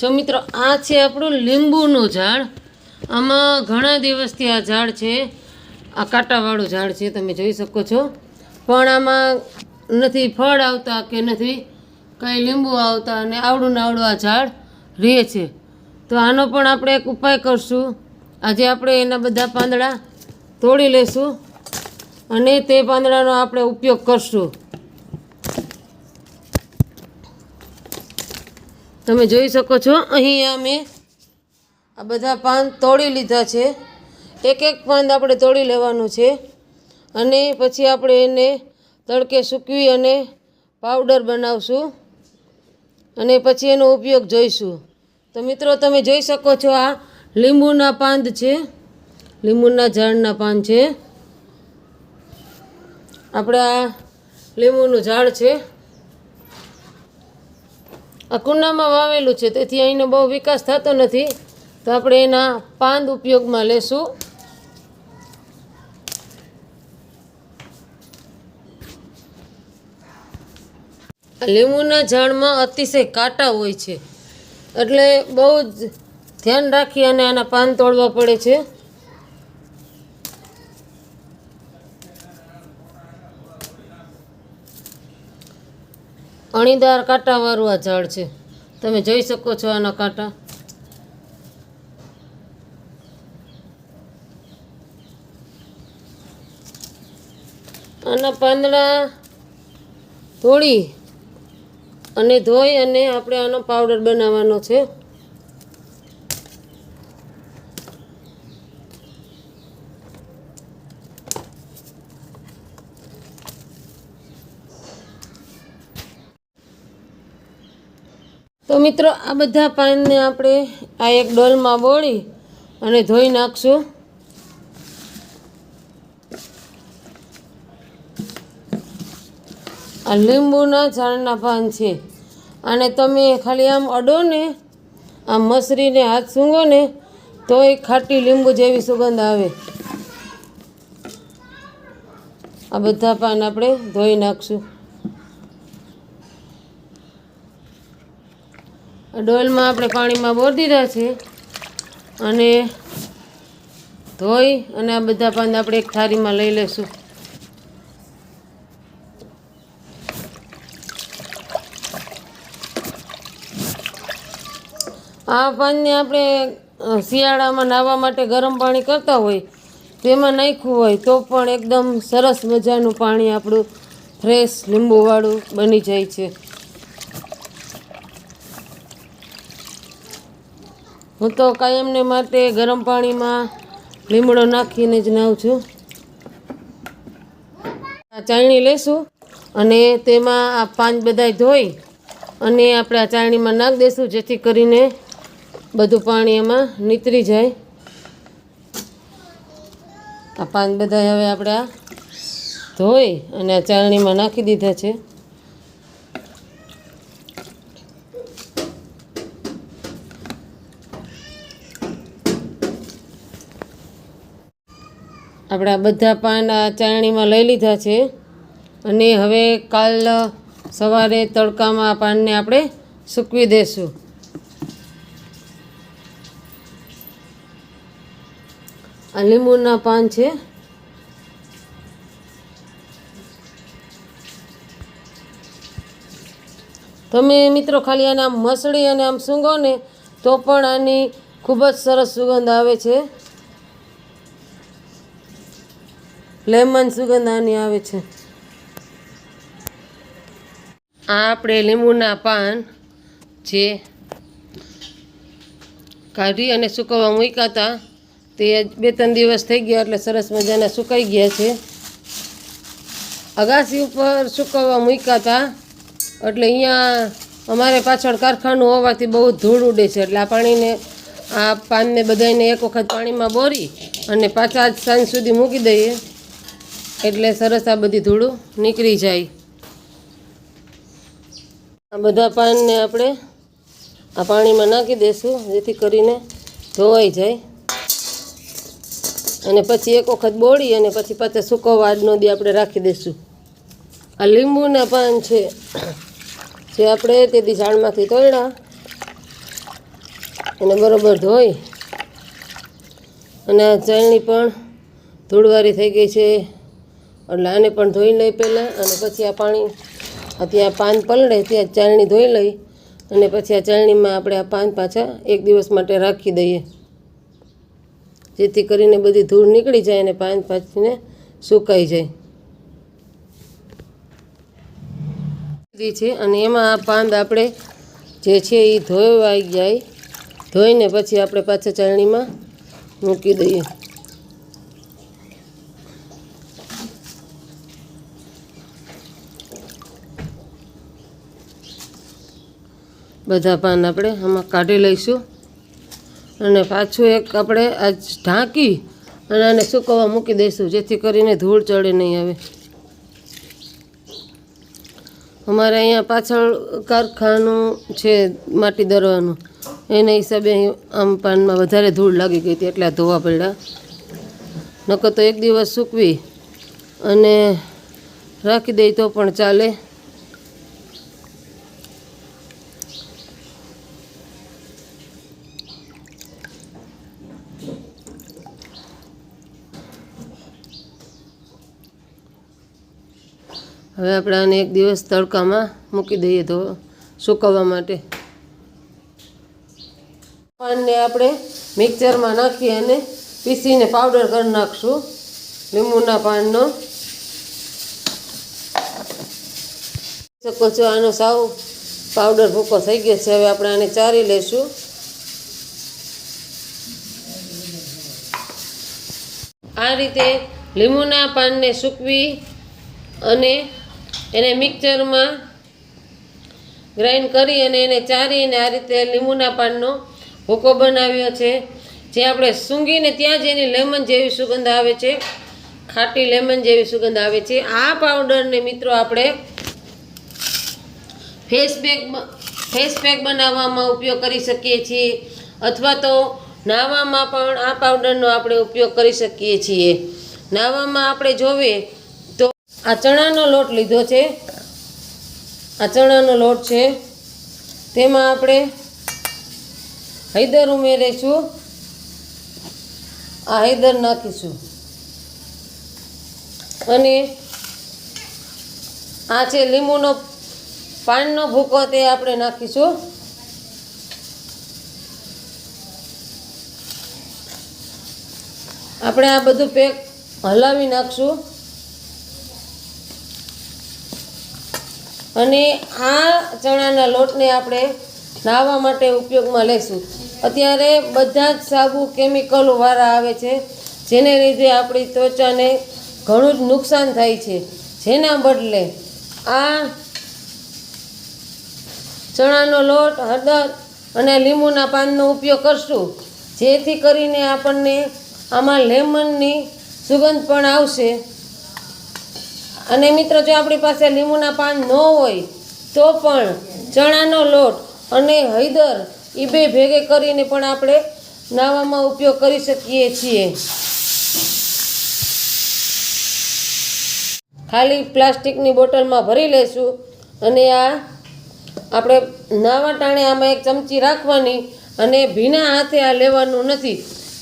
જો મિત્રો, આ છે આપણું લીંબુનું ઝાડ. આમાં ઘણા દિવસથી આ ઝાડ છે. આ કાંટાવાળું ઝાડ છે, તમે જોઈ શકો છો. પણ આમાં નથી ફળ આવતા કે નથી, કંઈ લીંબુ આવતા અને આવડું નાવડું આ ઝાડ રહે છે. તો આનો પણ આપણે એક ઉપાય કરશું. આજે આપણે એના બધા પાંદડા તોડી લેશું અને તે પાંદડાનો આપણે ઉપયોગ કરશું. તમે જોઈ શકો છો અહીંયા મેં આ બધા પાન તોડી લીધા છે. એક એક પાન આપણે તોડી લેવાનું છે. અને પછી આપણે એને તડકે સૂકવી અને પાવડર બનાવશું. અને પછી એનો ઉપયોગ જોઈશું. તો મિત્રો, તમે જોઈ શકો છો આ લીંબુના પાંદ છે. લીંબુના ઝાડના પાન છે. આપણે આ લીંબુનું ઝાડ છે. આ કુંડામાં વાવેલું છે. તેથી અહીંનો બહુ વિકાસ થતો નથી. તો આપણે એના પાંદ ઉપયોગમાં લેશું. લીંબુના ઝાડમાં અતિશય કાંટા હોય છે. એટલે બહુ જ ધ્યાન રાખી અને આના પાન તોડવા પડે છે. અણીદાર કાંટાવાળું આ ઝાડ છે. તમે જોઈ શકો છો આના કાંટા. આના પાંદડા ધોળી અને ધોઈ અને આપણે આનો પાવડર બનાવવાનો છે. મિત્રો, આ બધા પાનને આપણે આ એક ડોલમાં બોળી અને ધોઈ નાખશું. આ લીંબુના ઝાડના પાન છે. અને તમે ખાલી આમ અડો ને આમ મસરીને હાથ સૂંગો ને તોય ખાટી લીંબુ જેવી સુગંધ આવે. આ બધા પાન આપણે ધોઈ નાખશું. ડોલમાં આપણે પાણીમાં બોર દીધા છે અને ધોઈ અને આ બધા પાન આપણે એક થાળીમાં લઈ લેશું. આ પાનને આપણે શિયાળામાં નાહવા માટે ગરમ પાણી કરતા હોય, તેમાં નાખ્યું હોય, તો પણ એકદમ સરસ મજાનું પાણી આપણું ફ્રેશ લીંબુવાળું બની જાય છે. હું તો કાયમને માટે ગરમ પાણીમાં લીમડો નાખીને જ નાહું છું. આ ચાળણી લઈશું અને તેમાં આ પાન બધાય ધોઈ અને આપણે આ ચાળણીમાં નાખી દઈશું જેથી કરીને બધું પાણી એમાં નીતરી જાય. આ પાંચ બધા હવે આપણે આ ધોઈ અને આ ચાળણીમાં નાખી દીધા છે. આપણે બધા પાન આ ચાળણીમાં લઈ લીધા છે. અને હવે કાલ સવારે તડકામાં આ પાનને આપણે સૂકવી દેશું. આ લીંબુના પાન છે. તમે મિત્રો ખાલી આને આમ મસળી અને આમ સૂંઘો ને તો પણ આની ખૂબ જ સરસ સુગંધ આવે છે. લેમન સુગંધ આની આવે છે. આ આપણે લીંબુના પાન જે કાઢી અને સૂકવવા મૂક્યા હતા, તે બે ત્રણ દિવસ થઈ ગયા એટલે સરસ મજાના સુકાઈ ગયા છે. અગાસી ઉપર સૂકવવા મૂક્યા હતા, એટલે અહીંયા અમારે પાછળ કારખાનું હોવાથી બહુ ધૂળ ઉડે છે, એટલે આ પાણીને, આ પાનને બધાને એક વખત પાણીમાં બોરી અને પાછા સાંજ સુધી મૂકી દઈએ. એટલે સરસ આ બધી ધૂળું નીકળી જાય. આ બધા પાનને આપણે આ પાણીમાં નાખી દઈશું જેથી કરીને ધોવાઈ જાય. અને પછી એક વખત બોળી અને પછી પાછા સુકવવા આજનો દી આપણે રાખી દઈશું આ લીંબુના પાન છે, જે આપણે તે દી ઝાડમાંથી તોડ્યા એને બરોબર ધોઈ. અને આ ચણની પણ ધૂળવારી થઈ ગઈ છે. એટલે આને પણ ધોઈ લઈ પહેલાં અને પછી આ પાણી ત્યાં પાન પલળે, ત્યાં ચાળણી ધોઈ લઈ અને પછી આ ચાળણીમાં આપણે આ પાન પાછા એક દિવસ માટે રાખી દઈએ. જેથી કરીને બધી ધૂળ નીકળી જાય અને પાન પાછીને સુકાઈ જાય. છે અને એમાં આ પાંદ આપણે જે છે એ ધોવાઈ જાય. ધોઈને પછી આપણે પાછા ચાળણીમાં મૂકી દઈએ. બધા પાન આપણે આમાં કાઢી લઈશું. અને પાછું એક આપણે આ ઢાંકી અને આને સૂકવવા મૂકી દઈશું, જેથી કરીને ધૂળ ચડે નહીં આવે. અમારે અહીંયા પાછળ કારખાનું છે, માટી દરવાનું. એના હિસાબે આમ પાનમાં વધારે ધૂળ લાગી ગઈ હતી, એટલે ધોવા પડ્યા. નકર તો એક દિવસ સૂકવી અને રાખી દઈ તો પણ ચાલે. હવે આપણે આને એક દિવસ તડકામાં મૂકી દઈએ તો સુકવવા માટે. પાનને આપણે મિક્સરમાં નાખી અને પીસીને પાવડર કરી નાખશું લીંબુના પાનનો. શકો છો આનો સાવ પાવડર ભૂકો થઈ ગયો છે. હવે આપણે આને ચારી લઈશું. આ રીતે લીંબુના પાનને સૂકવી અને એને મિક્સરમાં ગ્રાઇન્ડ કરી અને એને ચારીને આ રીતે લીંબુના પાનનો ભૂકો બનાવ્યો છે. જે આપણે સૂંઘીને ત્યાં જ એની લેમન જેવી સુગંધ આવે છે. ખાટી લેમન જેવી સુગંધ આવે છે. આ પાવડરને મિત્રો આપણે ફેસ પેક ફેસ પેક બનાવવામાં ઉપયોગ કરી શકીએ છીએ. અથવા તો નાવામાં પણ આ પાવડરનો આપણે ઉપયોગ કરી શકીએ છીએ. નાવામાં આપણે તો આ ચણાનો લોટ લીધો છે. આ ચણાનો લોટ છે. તેમાં આપણે હૈદર ઉમેરીશું. આ હૈદર નાખીશું. અને આ છે લીંબુનો પાનનો ભૂકો તે આપણે નાખીશું. આપણે આ બધું પેક હલાવી નાખશું. અને આ ચણાના લોટને આપણે નાહવા માટે ઉપયોગમાં લઈશું અત્યારે બધા જ સાબુ કેમિકલોવાળા આવે છે, જેને લીધે આપણી ત્વચાને ઘણું જ નુકસાન થાય છે. જેના બદલે આ ચણાનો લોટ, હળદર અને લીંબુના પાનનો ઉપયોગ કરશું. જેથી કરીને આપણને આમાં લેમનની સુગંધ પણ આવશે. અને મિત્રો, જો આપણી પાસે લીંબુના પાન ન હોય, તો પણ ચણાનો લોટ અને હૈદર એ બે ભેગે કરીને પણ આપણે નાવામાં ઉપયોગ કરી શકીએ છીએ. ખાલી પ્લાસ્ટિકની બોટલમાં ભરી લઈશું અને આ આપણે નાવા ટાણે આમાં એક ચમચી રાખવાની અને ભીના હાથે આ લેવાનું નથી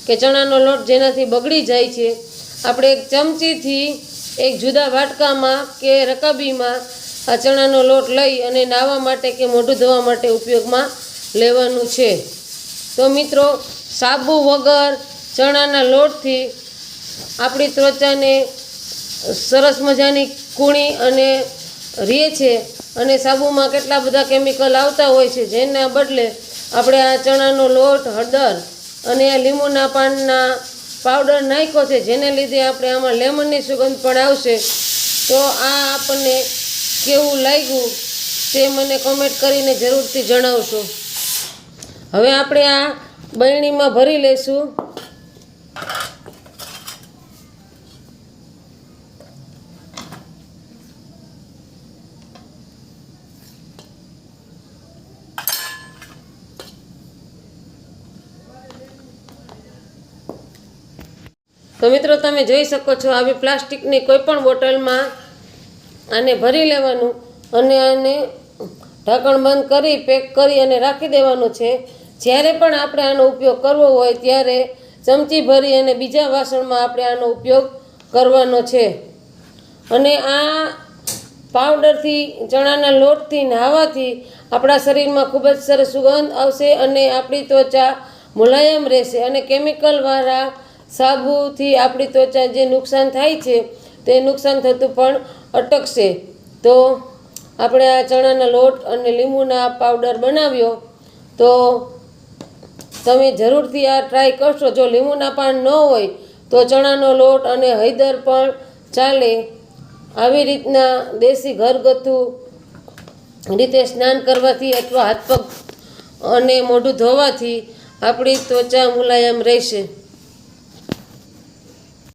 કે ચણાનો લોટ જેનાથી બગડી જાય છે. આપણે એક ચમચીથી એક જુદા વાટકામાં કે રકાબીમાં આ ચણાનો લોટ લઈ અને નાહવા માટે કે મોઢું ધોવા માટે ઉપયોગમાં લેવાનું છે. તો મિત્રો, સાબુ વગર ચણાના લોટથી આપણી ત્વચાને સરસ મજાની કૂણી અને રહે છે અને સાબુમાં કેટલા બધા કેમિકલ આવતા હોય છે જેના બદલે આપણે આ ચણાનો લોટ હળદર અને આ લીંબુના પાનના પાવડર નાખ્યો છે, જેને લીધે આપણે આમાં લેમનની સુગંધ પણ આવશે. તો આ આપણને કેવું લાગ્યું તે મને કોમેન્ટ કરીને જરૂરથી જણાવશો. હવે આપણે આ બરણીમાં ભરી લઈશું તો મિત્રો તમે જોઈ શકો છો, આવી પ્લાસ્ટિકની કોઈપણ બોટલમાં આને ભરી લેવાનું અને આને ઢાંકણ બંધ કરી, પેક કરી અને રાખી દેવાનું છે. જ્યારે પણ આપણે આનો ઉપયોગ કરવો હોય ત્યારે ચમચી ભરી અને બીજા વાસણમાં આપણે આનો ઉપયોગ કરવાનો છે. અને આ પાવડરથી, ચણાના લોટથી નાહવાથી આપણા શરીરમાં ખૂબ જ સરસ સુગંધ આવશે અને આપણી ત્વચા મુલાયમ રહેશે અને કેમિકલવાળા સાબુથી આપણી ત્વચા જે નુકસાન થાય છે, તે નુકસાન થતું પણ અટકશે. તો આપણે આ ચણાના લોટ અને લીંબુના પાવડર બનાવ્યો, તો તમે જરૂરથી આ ટ્રાય કરશો. જો લીંબુના પાન ન હોય, તો ચણાનો લોટ અને હૈદર પણ ચાલે. આવી રીતના દેશી ઘરગથ્થુ રીતે સ્નાન કરવાથી અથવા હાથ પગ અને મોઢું ધોવાથી આપણી ત્વચા મુલાયમ રહેશે.